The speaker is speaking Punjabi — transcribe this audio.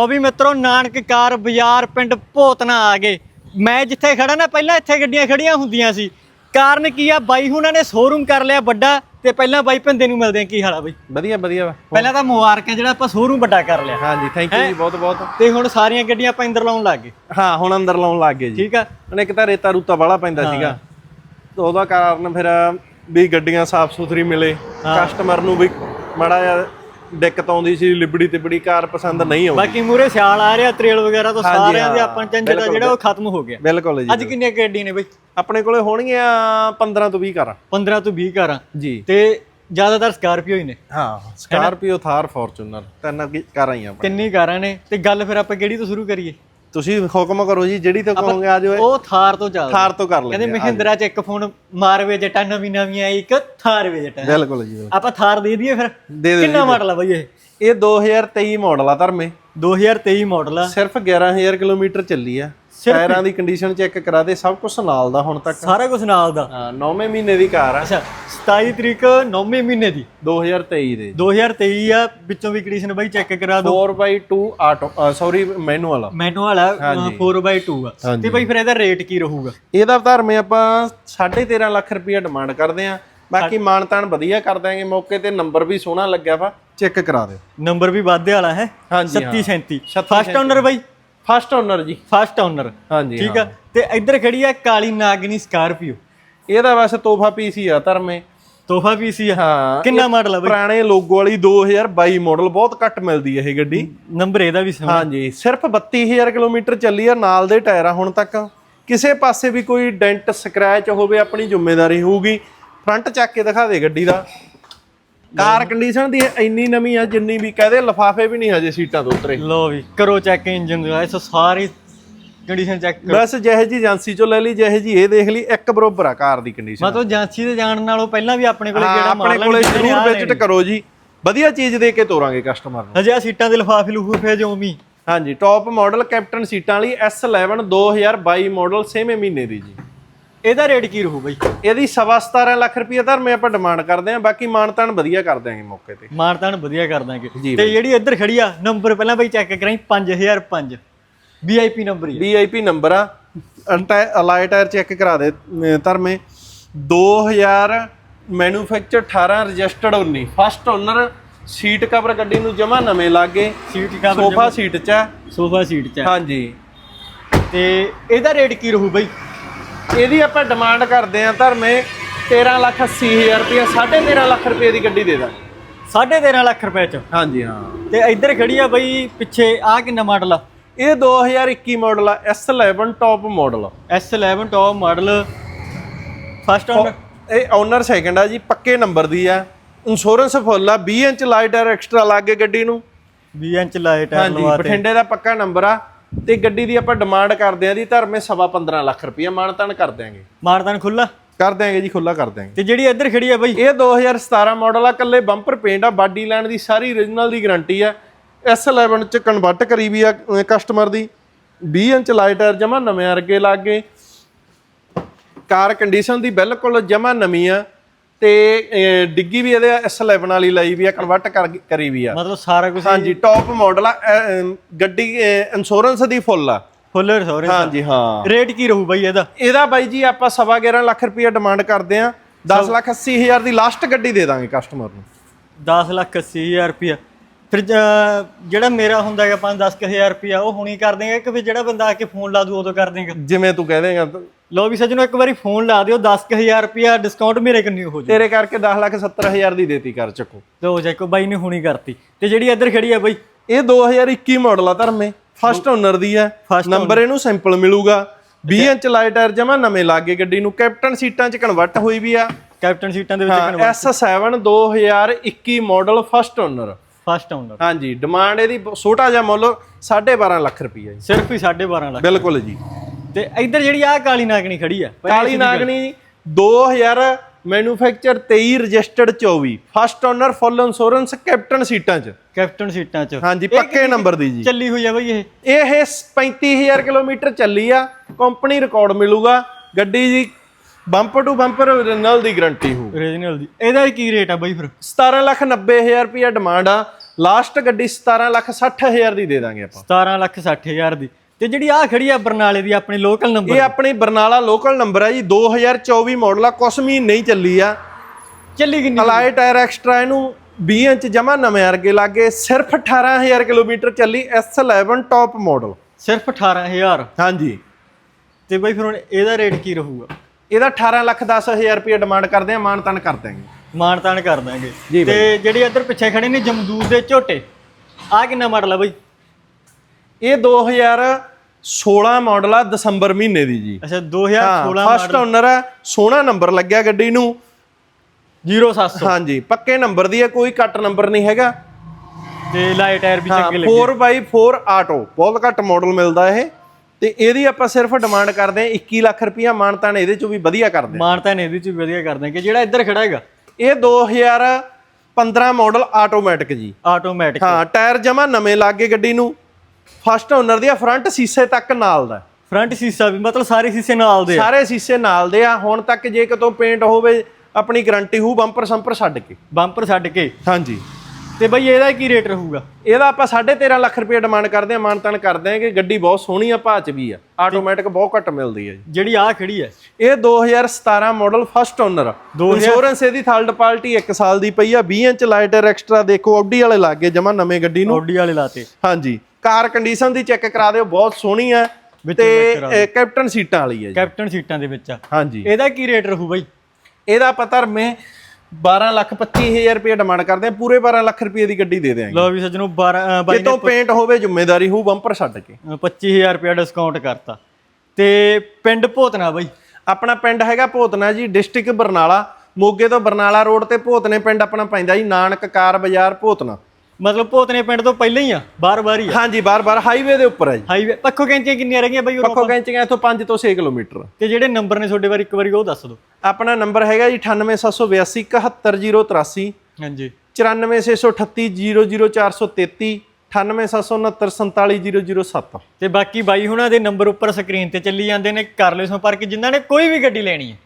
ਉਹ ਵੀ ਮਿੱਤਰੋ ਨਾਨਕ ਕਾਰ ਬਾਜ਼ਾਰ ਪਿੰਡ ਭੋਤਨਾ ਆ ਗਏ। ਮੈਂ ਜਿੱਥੇ ਖੜਾ ਨਾ ਪਹਿਲਾਂ ਇੱਥੇ ਗੱਡੀਆਂ ਖੜੀਆਂ ਹੁੰਦੀਆਂ ਸੀ। ਕਾਰਨ ਕੀ ਆ? ਬਾਈ ਹੁਣਾਂ ਨੇ ਸ਼ੋਰੂਮ ਕਰ ਲਿਆ ਵੱਡਾ ਤੇ ਪਹਿਲਾਂ ਬਾਈ ਭਿੰਦੇ ਨੂੰ ਮਿਲਦੇ ਆ। ਕੀ ਹਾਲ ਆ ਬਾਈ? ਵਧੀਆ ਵਧੀਆ। ਪਹਿਲਾਂ ਤਾਂ ਮੁਬਾਰਕਾਂ ਜਿਹੜਾ ਆਪਾਂ ਸ਼ੋਰੂਮ ਵੱਡਾ ਕਰ ਲਿਆ। ਹਾਂਜੀ ਥੈਂਕ ਯੂ ਜੀ ਬਹੁਤ ਬਹੁਤ। ਤੇ ਹੁਣ ਸਾਰੀਆਂ ਗੱਡੀਆਂ ਆਪਾਂ ਅੰਦਰ ਲਾਉਣ ਲੱਗ ਗਏ। ਹਾਂ ਹੁਣ ਅੰਦਰ ਲਾਉਣ ਲੱਗ ਗਏ ਜੀ। ਠੀਕ ਆ? ਹੁਣ ਇੱਕ ਤਾਂ ਰੇਤਾ ਰੂਤਾ ਵਾਲਾ ਪੈਂਦਾ ਸੀਗਾ। ਤੇ ਉਹਦਾ ਕਾਰਨ ਫਿਰ ਵੀ ਗੱਡੀਆਂ ਸਾਫ਼ ਸੁਥਰੀ ਮਿਲੇ ਕਸਟਮਰ ਨੂੰ ਵੀ ਮਾੜਾ ਜਿਹਾ ਦਿੱਕਤ ਆਉਂਦੀ ਸੀ ਲਿਬੜੀ ਤਿਬੜੀ ਕਾਰ ਪਸੰਦ ਨਹੀਂ ਆਉਂਦੀ। ਬਾਕੀ ਮੂਰੇ ਸਿਆਲ ਆ ਰਿਹਾ ਤਰੇਲ ਵਗੈਰਾ ਤੋਂ ਸਾਰਿਆਂ ਦੇ ਹਾਂ, ਆਪਾਂ ਆ ਜਿਹੜਾ ਉਹ ਖਤਮ ਹੋ ਗਿਆ। ਬਿਲਕੁਲ ਜੀ ਅੱਜ ਕਿੰਨੀਆਂ ਗੱਡੀਆਂ ਨੇ ਬਾਈ? ਆਪਣੇ ਕੋਲੇ ਹੋਣਗੀਆਂ 15 ਤੋਂ 20 ਕਾਰਾਂ। 15 ਤੋਂ 20 ਕਾਰਾਂ। ਜੀ। ਤੇ ਜ਼ਿਆਦਾਤਰ ਸਕਾਰਪੀਓ ਹੀ ਨੇ। ਹਾਂ ਸਕਾਰਪੀਓ ਥਾਰ ਫੋਰਚੂਨਰ ਤਿੰਨ ਕਾਰਾਂ ਹੀ ਆ। ਤਿੰਨੀ ਕਾਰਾਂ ਨੇ। ਤੇ ਗੱਲ ਫਿਰ ਆਪਾਂ ਕਿਹੜੀ ਤੋਂ ਸ਼ੁਰੂ ਕਰੀਏ? ਤੁਸੀਂ ਹੁਕਮ ਕਰੋ ਜੀ ਜਿਹੜੀ ਤੋਂ ਕਹੋਗੇ ਆ ਜਾਓ ਉਹ ਥਾਰ ਤੋਂ ਚੱਲਦਾ ਥਾਰ ਤੋਂ ਕਰ ਕਹਿੰਦੇ ਲੈਂਦੇ ਮਹਿੰਦਰਾ ਚ ਇੱਕ ਫੋਨ ਮਾਰਵੇ ਜਟਾ ਨਵੀਂ ਨਵੀਂ ਆਈ ਇੱਕ ਥਾਰ ਵੇ ਜਟਾ। ਬਿਲਕੁਲ ਜੀ। ਆਪਾਂ ਥਾਰ ਦੇ ਦਈਏ ਫਿਰ। ਕਿੰਨਾ ਮਾਡਲ ਆ ਬਈ ਇਹ? ਇਹ 2023 ਮਾਡਲ ਆ ਧਰਮੇ। 2023 ਮਾਡਲ ਆ। ਸਿਰਫ 11000 ਕਿਲੋਮੀਟਰ ਚੱਲੀ ਆ। ਟਾਇਰਾਂ ਦੀ ਕੰਡੀਸ਼ਨ ਚੈੱਕ ਕਰਾ ਦੇ ਸਭ ਕੁਝ ਨਾਲ ਦਾ ਹੁਣ ਤੱਕ। ਸਾਰਾ ਕੁਝ ਨਾਲ ਦਾ। ਹਾਂ 9ਵੇਂ ਮਹੀਨੇ ਦੀ ਕਾਰ ਆ। ਅੱਛਾ 27 ਤਰੀਕ 9ਵੇਂ ਮਹੀਨੇ ਦੀ। 2023 ਦੇ। 2023 ਆ ਵਿੱਚੋਂ ਵੀ ਕੰਡੀਸ਼ਨ ਬਈ ਚੈੱਕ ਕਰਾ ਦੋ। 4x2 ਆਟੋ ਸੌਰੀ ਮੈਨੂਅਲ ਆ। ਮੈਨੂਅਲ ਆ 4x2 ਆ। ਤੇ ਬਈ ਫਿਰ ਇਹਦਾ ਰੇਟ ਕੀ ਰਹੂਗਾ? ਇਹਦਾ ਧਰਮੇ ਆਪਾਂ 13.5 ਲੱਖ ਰੁਪਏ ਡਿਮਾਂਡ ਕਰਦੇ ਆ। ਬਾਕੀ ਮਾਨਤਾਨ ਵਧੀਆ ਕਰ ਦਾਂਗੇ ਮੌਕੇ ਤੇ ਨੰਬਰ ਵੀ ਸੋਹਣਾ ਲੱਗਿਆ ਵਾ। ਚੈੱਕ ਕਰਾ ਦਿਓ। ਨੰਬਰ ਵੀ ਵਾਧੇ ਵਾਲਾ ਹੈ। ਹਾਂਜੀ, 37 37 37 ਫਸਟ ਓਨਰ ਬਈ। ਫਸਟ ਓਨਰ ਜੀ। ਫਸਟ ਓਨਰ ਹਾਂਜੀ ਠੀਕ ਆ। ਤੇ ਇੱਧਰ ਖੜੀ ਆ ਕਾਲੀ ਨਾਗਨੀ ਸਕਾਰਪੀਓ ਇਹਦਾ ਵੈਸੇ ਤੋਹਫਾ ਪੀਸ ਹੀ ਆ ਧਰਮੇ। ਤੋਹਫਾ ਪੀਸੀ ਆ? ਹਾਂ। ਕਿੰਨਾ ਮਾਡਲ ਆ ਬਈ? ਪੁਰਾਣੇ ਲੋਗੋ ਵਾਲੀ 2022 ਮਾਡਲ ਬਹੁਤ ਘੱਟ ਮਿਲਦੀ ਹੈ ਇਹ ਗੱਡੀ। ਨੰਬਰ ਇਹਦਾ ਵੀ ਸਮਾਂ ਹਾਂਜੀ ਸਿਰਫ 32000 ਕਿਲੋਮੀਟਰ ਚੱਲੀ ਆ ਨਾਲ ਦੇ ਟਾਇਰ ਆ ਹੁਣ ਤੱਕ। ਕਿਸੇ ਪਾਸੇ ਵੀ ਕੋਈ ਡੈਂਟ ਸਕ੍ਰੈਚ ਹੋਵੇ ਆਪਣੀ ਜ਼ਿੰਮੇਵਾਰੀ ਹੋਊਗੀ। ਫਰੰਟ ਚੱਕ ਕੇ ਦਿਖਾ ਦੇ ਗੱਡੀ ਦਾ। ਕਾਰ ਕੰਡੀਸ਼ਨ ਦੀ ਇੰਨੀ ਨਵੀਂ ਆ ਜਿੰਨੀ ਵੀ ਕਹਦੇ ਲਫਾਫੇ ਵੀ ਨਹੀਂ ਹਜੇ ਸੀਟਾਂ ਤੋਂ ਉਤਰੇ ਲੋ ਵੀ ਕਰੋ ਚੈੱਕ ਇੰਜਨ ਦਾ ਇਸ ਸਾਰੀ ਕੰਡੀਸ਼ਨ ਚੈੱਕ ਕਰੋ। ਬਸ ਜਿਹੇ ਜੀ ਏਜੰਸੀ ਚੋਂ ਲੈ ਲਈ ਜਿਹੇ ਜੀ ਇਹ ਦੇਖ ਲਈ ਇੱਕ ਬਰੋਬਰ ਆ ਕਾਰ ਦੀ ਕੰਡੀਸ਼ਨ ਮਤਲਬ ਏਜੰਸੀ ਦੇ ਜਾਣ ਨਾਲੋਂ ਪਹਿਲਾਂ ਵੀ ਆਪਣੇ ਕੋਲੇ ਜਿਹੜਾ ਆਪਣੇ ਮਾਡਲ ਕੋਲੇ ਜ਼ਰੂਰ ਵਿਜ਼ਿਟ ਕਰੋ ਜੀ। ਵਧੀਆ ਚੀਜ਼ ਦੇ ਕੇ ਤੋਰਾਂਗੇ ਕਸਟਮਰ ਨੂੰ। ਹਜੇ ਆ ਸੀਟਾਂ ਦੇ ਲਿਫਾਫੇ ਲੂਫੇ ਜੋ ਵੀ ਹਾਂਜੀ ਟੌਪ ਮਾਡਲ ਕੈਪਟਨ ਸੀਟਾਂ ਵਾਲੀ S11 2022 ਮਾਡਲ 6ਵੇਂ ਮਹੀਨੇ ਦੀ ਜੀ। ਇਹਦਾ ਰੇਟ ਕੀ ਰਹੂ ਬਈ? ਇਹਦੀ ਸਵਾ 17 ਲੱਖ ਰੁਪਏ ਧਰਮੇ ਆਪਾਂ ਡਿਮਾਂਡ ਕਰਦੇ ਆਂ ਬਾਕੀ ਮਾਨਤਾਨ ਵਧੀਆ ਕਰ ਦਿਆਂਗੇ ਮੌਕੇ ਤੇ। ਮਾਰਤਾਨ ਵਧੀਆ ਕਰ ਦਾਂਗੇ ਜੀ ਤੇ ਜਿਹੜੀ ਇੱਧਰ ਖੜੀ ਆ ਨੰਬਰ ਪਹਿਲਾਂ ਬਈ ਚੈੱਕ ਕਰਾਈ 5005 ਵੀਆਈਪੀ ਨੰਬਰ ਹੀ। ਵੀਆਈਪੀ ਨੰਬਰ ਆ। ਅਲਾਈ ਟਾਇਰ ਚੈੱਕ ਕਰਾ ਦੇ ਧਰਮੇ। 2000 manufacture 18 registered 19 first owner seat cover ਗੱਡੀ ਨੂੰ ਜਮਾ ਨਵੇਂ ਲੱਗੇ। ਸੀਟ ਕਵਰ ਸੋਫਾ ਸੀਟ ਚ। ਸੋਫਾ ਸੀਟ ਚ। ਹਾਂਜੀ। ਤੇ ਇਹਦਾ ਰੇਟ ਕੀ ਰਹੂ ਬਈ? ਇਹਦੀ ਆਪਾਂ ਡਿਮਾਂਡ ਕਰਦੇ ਆਂ ਧਰਮੇ 13 ਲੱਖ 80 ਹਜ਼ਾਰ ਰੁਪਏ 13.5 ਲੱਖ ਰੁਪਏ ਦੀ ਗੱਡੀ ਦੇ ਦਾਂਗੇ। 13.5 ਲੱਖ ਰੁਪਏ ਚ? ਹਾਂਜੀ ਹਾਂ। ਤੇ ਇੱਧਰ ਖੜੀ ਆ ਬਈ ਪਿੱਛੇ ਆ ਕਿੰਨਾ ਮਾਡਲ ਆ? ਇਹ 2021 ਮਾਡਲ ਆ S11 top model S11 top model first owner ਇਹ ਓਨਰ ਸੈਕਿੰਡ ਆ ਜੀ ਪੱਕੇ ਨੰਬਰ ਦੀ ਆ। ਇੰਸ਼ੋਰੈਂਸ ਫੁੱਲ ਆ 20 ਇੰਚ ਲਾਈਟ ਐਕਸਟਰਾ ਲੱਗ ਗਏ ਗੱਡੀ ਨੂੰ। 20 ਇੰਚ ਲਾਈਟ ਆ ਹਾਂਜੀ ਬਠਿੰਡੇ ਦਾ ਪੱਕਾ ਨੰਬਰ ਆ। ਤੇ ਗੱਡੀ ਦੀ ਆਪਾਂ ਡਿਮਾਂਡ ਕਰਦੇ ਆ ਦੀ ਧਰਮੇ ਸਵਾ 15 ਲੱਖ ਰੁਪਏ ਮਾਨਤਾਨ ਕਰ ਦਿਆਂਗੇ। ਮਾਰਦਾਨ ਖੁੱਲਾ ਕਰ ਦਿਆਂਗੇ ਜੀ ਖੁੱਲਾ ਕਰ ਦਿਆਂਗੇ। ਤੇ ਜਿਹੜੀ ਇੱਧਰ ਖੜੀ ਆ ਬਈ? ਇਹ 2017 ਮਾਡਲ ਆ ਕੱਲੇ ਬੰਪਰ ਪੇਂਟ ਆ ਬਾਡੀ ਲਾਈਨ ਦੀ ਸਾਰੀ origignal ਦੀ ਗਾਰੰਟੀ ਆ। S11 ਚ ਕਨਵਰਟ ਕਰੀ ਵੀ ਆ ਕਸਟਮਰ ਦੀ। 20 ਇੰਚ ਲਾਈਟ ਟਾਇਰ ਜਮਾ ਨਵੇਂ ਵਰਗੇ ਲੱਗ ਗਏ। ਕਾਰ ਕੰਡੀਸ਼ਨ ਦੀ ਬਿਲਕੁਲ ਜਮਾ ਨਵੀਂ ਆ। ਤੇ ਡਿੱਗੀ ਵੀ ਇਹਦੇ S11 ਵਾਲੀ ਲਈ ਵੀ ਆ ਕਨਵਰਟ ਕਰੀ ਵੀ ਆ। ਮਤਲਬ ਸਾਰਾ ਕੁਝ ਹਾਂਜੀ ਟੌਪ ਮਾਡਲ ਆ ਗੱਡੀ ਇੰਸ਼ੋਰੈਂਸ ਦੀ ਫੁੱਲ ਆ। ਫੁੱਲ ਰਿਸੋਰੈਂਸ ਹਾਂਜੀ ਹਾਂ। ਰੇਟ ਕੀ ਰਹੂ ਬਈ ਇਹਦਾ? ਇਹਦਾ ਬਾਈ ਜੀ ਆਪਾਂ ਸਵਾ 11 ਲੱਖ ਰੁਪਏ ਡਿਮਾਂਡ ਕਰਦੇ ਆ। 10 ਲੱਖ 80 ਹਜ਼ਾਰ ਦੀ ਲਾਸਟ ਗੱਡੀ ਦੇ ਦਾਂਗੇ ਕਸਟਮਰ ਨੂੰ। 10 ਲੱਖ 80 ਹਜ਼ਾਰ ਰੁਪਿਆ ਫਿਰ ਜਿਹੜਾ ਮੇਰਾ ਹੁੰਦਾ ਹੈਗਾ 5-10 ਹਜ਼ਾਰ ਰੁਪਿਆ ਉਹ ਹੁਣੀ ਕਰ ਦੇਗਾ ਕਿ ਫਿਰ ਜਿਹੜਾ ਬੰਦਾ ਆ ਕੇ ਫੋਨ ਲਾ ਦੂ ਉਦੋਂ ਕਰ ਦੇਗਾ ਜਿਵੇਂ ਤੂੰ ਕਹਿ ਦੇਗਾ ਲੋ ਵੀ ਸੱਜਣੋ ਇੱਕ ਵਾਰੀ ਫੋਨ ਲਾ ਦਿਓ 10000 ਰੁਪਿਆ ਡਿਸਕਾਊਂਟ ਮੇਰੇ ਕੰਨੀ ਹੋ ਜਾਊ। ਤੇਰੇ ਕਰਕੇ 10 ਲੱਖ 70 ਹਜ਼ਾਰ ਦੀ ਦੇਤੀ ਕਰ ਚੱਕੋ। ਤੇ ਹੋ ਜਾਏ ਕੋ ਬਾਈ ਨੇ ਹੁਣੀ ਕਰਤੀ। ਤੇ ਜਿਹੜੀ ਇੱਧਰ ਖੜੀ ਆ ਬਈ। ਇਹ 2021 ਮਾਡਲ ਆ ਧਰਮੇ। ਫਸਟ ਓਨਰ ਦੀ ਆ। ਨੰਬਰ ਇਹਨੂੰ ਸਿੰਪਲ ਮਿਲੂਗਾ। 20 ਇੰਚ ਲਾਈਟ ਟਾਇਰ ਜਮਾ ਨਵੇਂ ਲੱਗੇ ਗੱਡੀ ਨੂੰ। ਕੈਪਟਨ ਸੀਟਾਂ 'ਚ ਕਨਵਰਟ ਹੋਈ ਵੀ ਆ। ਕੈਪਟਨ ਸੀਟਾਂ ਦੇ ਵਿੱਚ ਹਾਂ S7 2021 model first owner first owner ਹਾਂਜੀ ਡਿਮਾਂਡ ਇਹਦੀ ਛੋਟਾ ਜਿਹਾ ਮੁੱਲ 12.5 ਲੱਖ ਰੁਪਈਆ ਜੀ। ਸਿਰਫ ਹੀ 12.5 ਲੱਖ। ਬਿਲਕੁਲ ਜੀ। ਤੇ ਇੱਧਰ ਜਿਹੜੀ ਆ ਕਾਲੀ ਨਾਗਣੀ ਖੜੀ ਆ ਕਾਲੀ ਨਾਗਣੀ 2000 manufacture 23 registered 24 first owner full insurance captain ਸੀਟਾਂ 'ਚ। ਕੈਪਟਨ ਸੀਟਾਂ 'ਚ। ਹਾਂਜੀ ਪੱਕੇ ਨੰਬਰ ਦੀ ਜੀ। ਚੱਲੀ ਹੋਈ ਆ ਬਈ ਇਹ? ਇਹ 35000 ਕਿਲੋਮੀਟਰ ਚੱਲੀ ਆ ਕੰਪਨੀ ਰਿਕਾਰਡ ਮਿਲੂਗਾ ਗੱਡੀ ਜੀ ਬੰਪਰ ਟੂ ਬੰਪਰ ਓਰੀਜਨਲ ਦੀ ਗਾਰੰਟੀ ਹੋਊ। ਓਰੀਜਨਲ ਦੀ। ਇਹਦਾ ਕੀ ਰੇਟ ਆ ਬਈ ਫਿਰ? 17 ਲੱਖ 90 ਹਜ਼ਾਰ ਰੁਪਇਆ ਡਿਮਾਂਡ ਆ ਲਾਸਟ ਗੱਡੀ 17 ਲੱਖ 60 ਹਜ਼ਾਰ ਦੀ ਦੇ ਦਾਂਗੇ ਆਪਾਂ। 17 ਲੱਖ 60 ਹਜ਼ਾਰ ਦੀ। ਤੇ ਜਿਹੜੀ ਆ ਖੜੀ ਆ ਬਰਨਾਲੇ ਦੀ ਆਪਣੀ ਲੋਕਲ ਨੰਬਰ ਇਹ ਆਪਣੀ ਬਰਨਾਲਾ ਲੋਕਲ ਨੰਬਰ ਹੈ ਜੀ 2024 ਮਾਡਲ ਆ ਕੁਛ ਮਹੀਨੇ ਨਹੀਂ ਚੱਲੀ ਆ। ਚੱਲੀ ਕਿੰਨੀ ਅਲਾਈ ਟਾਇਰ ਐਕਸਟਰਾ ਇਹਨੂੰ 20 ਇੰਚ ਜਮਾ ਨਵੇਂ ਵਰਗੇ ਲੱਗੇ ਸਿਰਫ 18000 ਕਿਲੋਮੀਟਰ ਚੱਲੀ S11 ਟੌਪ ਮਾਡਲ ਸਿਰਫ 18000 ਹਾਂਜੀ। ਤੇ ਬਈ ਫਿਰ ਹੁਣ ਇਹਦਾ ਰੇਟ ਕੀ ਰਹੂਗਾ? ਇਹਦਾ 18 ਲੱਖ 10000 ਰੁਪਏ ਡਿਮਾਂਡ ਕਰਦੇ ਆ ਮਾਨ ਤਨ ਕਰ ਦਿਆਂਗੇ। ਮਾਨਤਾਨ ਕਰ ਦਾਂਗੇ ਤੇ ਜਿਹੜੀ ਇੱਧਰ ਪਿੱਛੇ ਖੜੇ ਨੇ ਜਮਦੂਰ ਦੇ ਝੋਟੇ ਆ ਕਿੰਨਾ ਮਾਡਲ ਆ ਬਈ? ਇਹ 2016 ਮਾਡਲ ਆ ਦਸੰਬਰ ਮਹੀਨੇ ਦੀ ਜੀ। ਅੱਛਾ 2016 ਫਸਟ ਓਨਰ ਹੈ ਸੋਹਣਾ ਨੰਬਰ ਲੱਗਿਆ ਗੱਡੀ ਨੂੰ। 0700 ਹਾਂਜੀ ਪੱਕੇ ਨੰਬਰ ਦੀ ਹੈ ਕੋਈ ਕੱਟ ਨੰਬਰ ਨਹੀਂ ਹੈਗਾ। ਤੇ ਲਾਈਟ ਟਾਇਰ ਵੀ ਚੰਗੇ ਲੱਗੇ। 4x4 ਆਟੋ ਬਹੁਤ ਘੱਟ ਮਾਡਲ ਮਿਲਦਾ ਇਹ। ਤੇ ਇਹਦੀ ਆਪਾਂ ਸਿਰਫ ਡਿਮਾਂਡ ਕਰਦੇ ਆ 21 ਲੱਖ ਰੁਪਈਆ ਮਾਨਤਾਨ ਇਹਦੇ ਚੋਂ ਵੀ ਵਧੀਆ ਕਰਦੇ ਆ ਮਾਨਤਾਨ ਇਹਦੇ ਚ ਵੀ ਵਧੀਆ ਕਰ ਦਾਂਗੇ ਜਿਹੜਾ ਇੱਧਰ ਖੜਾ ਹੈਗਾ। ਇਹ 2015 ਮਾਡਲ ਆਟੋਮੈਟਿਕ ਜੀ। ਆਟੋਮੈਟਿਕ ਹਾਂ ਟਾਇਰ ਜਮਾ ਨਵੇਂ ਲੱਗੇ ਗੱਡੀ ਨੂੰ। ਫਸਟ ਓਨਰ ਦੀ ਆ ਫਰੰਟ ਸੀਸੇ ਤੱਕ ਨਾਲ ਦਾ। ਫਰੰਟ ਸੀਸਾ ਵੀ ਮਤਲਬ ਸਾਰੇ ਸੀਸੇ ਨਾਲ ਦੇ ਆ। ਸਾਰੇ ਸੀਸੇ ਨਾਲ ਦੇ ਆ। ਹੁਣ ਤੱਕ ਜੇ ਕਿਤੋਂ ਪੇਂਟ ਹੋਵੇ ਆਪਣੀ ਗਾਰੰਟੀ ਹੋਊ ਬੰਪਰ ਸੰਪਰ ਛੱਡ ਕੇ। ਬੰਪਰ ਛੱਡ ਕੇ। ਹਾਂਜੀ। ਤੇ ਬਈ ਇਹਦਾ ਕੀ ਰੇਟ ਰਹੂਗਾ? ਇਹਦਾ ਆਪਾਂ 13.5 ਲੱਖ ਰੁਪਏ ਡਿਮਾਂਡ ਕਰਦੇ ਆ ਮਾਨਤਨ ਕਰਦੇ ਆ ਕਿ ਗੱਡੀ ਬਹੁਤ ਸੋਹਣੀ ਆ ਭਾਅ ਚ ਵੀ ਆ। ਆਟੋਮੈਟਿਕ ਬਹੁਤ ਘੱਟ ਮਿਲਦੀ ਹੈ ਜਿਹੜੀ ਆ ਖੜੀ ਹੈ ਇਹ 2017 ਮਾਡਲ ਫਸਟ ਓਨਰ 2000 ਇੰਸ਼ੋਰੈਂਸ ਇਹਦੀ ਥਰਡ ਪਾਰਟੀ 1 ਸਾਲ ਦੀ ਪਈ ਆ। 20 ਇੰਚ ਲਾਈਟਰ ਐਕਸਟਰਾ ਦੇਖੋ ਆਡੀ ਵਾਲੇ ਲੱਗੇ ਜਮਾ ਨਵੇਂ ਗੱਡੀ ਨੂੰ। ਆਡੀ ਵਾਲੇ ਲਾਤੇ। ਹਾਂਜੀ। ਕਾਰ ਕੰਡੀਸ਼ਨ ਦੀ ਚੈੱਕ ਕਰਾ ਦਿਓ ਬਹੁਤ ਸੋਹਣੀ check ਤੇ ਕੈਪਟਨ ਸੀਟਾਂ ਵਾਲੀ ਹੈ ਜੀ। ਕੈਪਟਨ ਸੀਟਾਂ ਦੇ ਵਿੱਚ ਆ। ਹਾਂਜੀ। ਇਹਦਾ ਕੀ ਰੇਟ ਰਹੂ ਬਈ? ਇਹਦਾ ਪਤਾ ਰਮੇ 12 ਲੱਖ 25000 ਰੁਪਏ ਡਿਮਾਂਡ ਕਰਦੇ ਆ ਪੂਰੇ 12 ਲੱਖ ਰੁਪਏ ਦੀ ਗੱਡੀ ਦੇ ਦੇਾਂਗੇ ਲਓ ਵੀ ਸੱਜਣੋ 12 ਅ, ਬਾਈ ਨੇ ਕਿਤੋਂ ਪੇਂਟ ਹੋਵੇ ਜ਼ਿੰਮੇਵਾਰੀ ਹੋਊ ਬੰਪਰ ਛੱਡ ਕੇ। ਅ, 25000 ਰੁਪਏ ਡਿਸਕਾਊਂਟ ਕਰਤਾ। ਤੇ ਪਿੰਡ ਭੋਤਨਾ ਬਈ? ਆਪਣਾ ਪਿੰਡ ਹੈਗਾ ਭੋਤਨਾ ਜੀ ਡਿਸਟ੍ਰਿਕਟ ਬਰਨਾਲਾ। ਮੋਗੇ ਤੋਂ ਬਰਨਾਲਾ ਰੋਡ ਤੇ ਭੋਤਨੇ ਪਿੰਡ ਆਪਣਾ ਪੈਂਦਾ ਜੀ ਨਾਨਕ ਕਾਰ ਬਾਜ਼ਾਰ ਭੋਤਨਾ। ਮਤਲਬ ਭੋਤਨੇ ਪਿੰਡ ਤੋਂ ਪਹਿਲਾਂ ਹੀ ਆ ਬਾਰ-ਬਾਰ ਹੀ ਆ। ਹਾਂਜੀ ਬਾਰ-ਬਾਰ ਹਾਈਵੇ ਦੇ ਉੱਪਰ ਹੈ ਜੀ। ਹਾਈਵੇ ਪੱਖੋ ਕੈਂਚੀਆਂ ਕਿੰਨੀਆਂ ਰਹਿ ਗਈਆਂ ਬਈ? ਪੱਖੋ ਕੈਂਚੀਆਂ ਇੱਥੋਂ 5 ਤੋਂ 6 ਕਿਲੋਮੀਟਰ। ਤੇ ਜਿਹੜੇ ਨੰਬਰ ਨੇ ਤੁਹਾਡੇ ਵਾਰ ਇੱਕ ਵਾਰੀ ਉਹ ਦੱਸ ਦਿਓ। ਆਪਣਾ ਨੰਬਰ ਹੈਗਾ ਜੀ 98782 71083 ਹਾਂਜੀ। 9468300433 9876947007 ਤੇ ਬਾਕੀ ਬਾਈ ਹੁਣਾਂ ਦੇ ਨੰਬਰ ਉੱਪਰ ਸਕਰੀਨ ਤੇ ਚੱਲੀ ਜਾਂਦੇ ਨੇ ਕਰ ਲਿਓ ਸੰਪਰਕ ਜਿਨ੍ਹਾਂ ਨੇ ਕੋਈ ਵੀ ਗੱਡੀ ਲੈਣੀ ਹੈ।